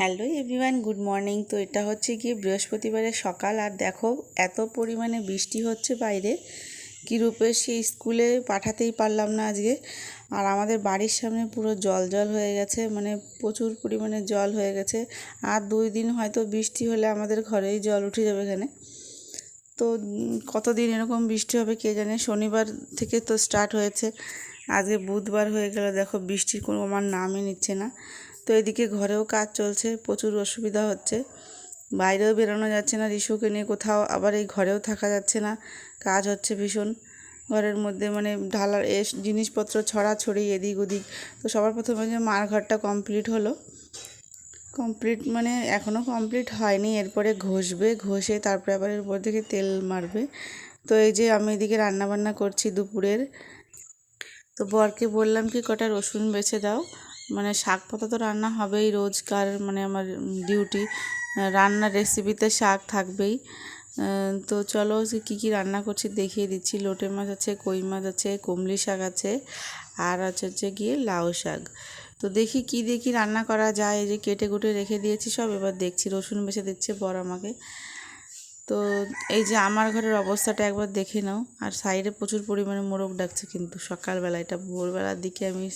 Hello everyone, good morning. তো এটা হচ্ছে কি বৃহস্পতিবারের সকাল, আর দেখো এত পরিমাণে বৃষ্টি হচ্ছে বাইরে। কি রূপে সেই স্কুলে পাঠাতেই পারলাম না আজকে। আর আমাদের বাড়ির সামনে পুরো জল জল হয়ে গেছে মানে প্রচুর পরিমাণে জল হয়ে গেছে। আর দুই দিন হয়তো বৃষ্টি হলে আমাদের ঘরেই জল উঠে যাবে এখানে। তো কতদিন এরকম বৃষ্টি হবে কে জানে? শনিবার থেকে তো স্টার্ট হয়েছে। আজকে বুধবার হয়ে গেল, দেখো বৃষ্টির কোনো আমার নামই নিচ্ছে না। তো এদিকে ঘরেও কাজ চলছে, প্রচুর অসুবিধা হচ্ছে। বাইরেও বেরোনো যাচ্ছে না রিশুকে নিয়ে, কোথাও আবার এই ঘরেও থাকা যাচ্ছে না, কাজ হচ্ছে ভীষণ। ঘরের মধ্যে মানে ঢালার এস জিনিসপত্র ছড়াছড়ি এদিক ওদিক, তো সবার প্রথমে যে মার ঘরটা কমপ্লিট হলো। কমপ্লিট মানে এখনও কমপ্লিট হয়নি, এরপরে ঘষবে, ঘষে তারপরে আবার এরপর থেকে তেল মারবে। তো এই যে আমি এদিকে রান্না বান্না করছি দুপুরের। তো বরকে বললাম কি কটা রসুন বেছে দাও মানে শাক পাতা তো রান্না হবেই রোজকার মানে আমার ডিউটি রান্নার রেসিপিতে শাক থাকবেই। তো চলো কী কী রান্না করছি দেখিয়ে দিচ্ছি। লোটে মাছ আছে, কই মাছ আছে, কুমলি শাক আছে, আর আছে হচ্ছে গিয়ে লাউ শাক। তো দেখি কি দেখি রান্না করা যায় যে কেটে কুটে রেখে দিয়েছি সব, এবার দেখছি, রসুন বেছে দিচ্ছে বর আমাকে। তো এই যে আমার ঘরের অবস্থাটা একবার দেখে নাও। আর সাইডে প্রচুর পরিমাণে মোরগ ডাকছে কিন্তু সকালবেলা। এটা ভোরবেলার দিকে আমি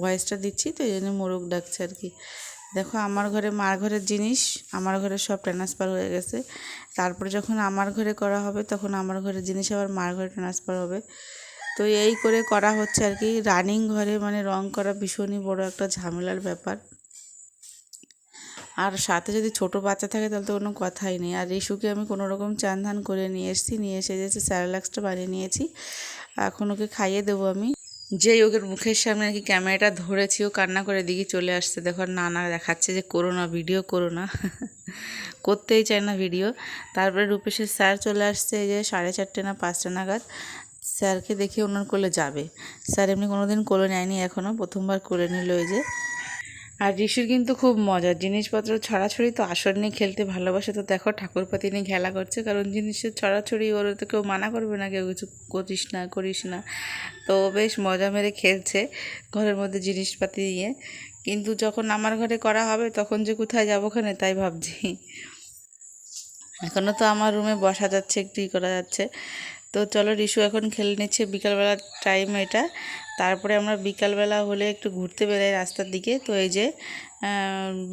ভয়েসটা দিচ্ছি তো এই জন্য মোরগ ডাকছে আর কি। দেখো আমার ঘরে, মার ঘরের জিনিস, আমার ঘরে সব ট্রান্সফার হয়ে গেছে। তারপরে যখন আমার ঘরে করা হবে, তখন আমার ঘরের জিনিস আবার মার ঘরে ট্রান্সফার হবে। তো এই করে করা হচ্ছে আর কি। রানিং ঘরে মানে রং করা ভীষণই বড় একটা ঝামেলার ব্যাপার। আর সাথে যদি ছোট বাচ্চা থাকে তাহলে তো কোনো কথাই নেই। আর রিশুকে আমি কোনো রকম চান ধান করে নিয়ে এসেছি, নিয়ে এসে যে স্যারেলাক্সটা বানিয়ে নিয়েছি, এখন ওকে খাইয়ে দেবো আমি। যেই ওকে মুখের সামনে আর কি ক্যামেরাটা ধরেছি, ও কান্না করে দিকে চলে আসছে। দেখো নানা দেখাচ্ছে যে করো না, ভিডিও করো না। করতেই চায় না ভিডিও। তারপরে রূপেশের স্যার চলে আসছে যে সাড়ে চারটে না পাঁচটা নাগাদ। স্যারকে দেখে ওনার কোলে যাবে। স্যার এমনি কোনো দিন কোলে নেয়নি এখনও প্রথমবার কোলে নিল ওই যে। আর ঋষির কিন্তু খুব মজার জিনিসপত্র ছড়াছড়ি তো আসর নিয়ে খেলতে ভালোবাসে। তো দেখো, ঠাকুরপাতি নিয়ে খেলা করছে। কারণ জিনিসের ছড়াছড়ি ওর তো কেউ মানা করবে না, কেউ কিছু করিস না করিস না। তো বেশ মজা মেরে খেলছে ঘরের মধ্যে জিনিসপাতি নিয়ে। কিন্তু যখন আমার ঘরে করা হবে, তখন যে কোথায় যাব ওখানে তাই ভাবছি। এখনও তো আমার রুমে বসা যাচ্ছে, একটু করা যাচ্ছে। তো চলো রিশু এখন খেলে নিচ্ছে বিকালবেলা টাইম এটা। তারপরে আমরা বিকালবেলা হলে একটু ঘুরতে বেরাই রাস্তার দিকে। তো এই যে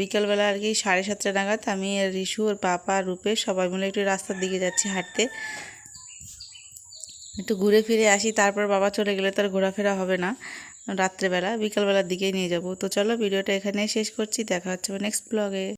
বিকালবেলা আর কি সাড়ে সাতটা নাগাদ আমি রিশু, ওর পাপা রূপে সবাই মিলে একটু রাস্তার দিকে যাচ্ছি হাঁটতে। একটু ঘুরে ফিরে আসি, তারপর বাবা চলে গেলে তো আর ঘোরাফেরা হবে না। রাত্রেবেলা, বিকালবেলার দিকেই নিয়ে যাব। তো চলো ভিডিওটা এখানেই শেষ করছি। দেখা হচ্ছে নেক্সট ব্লগে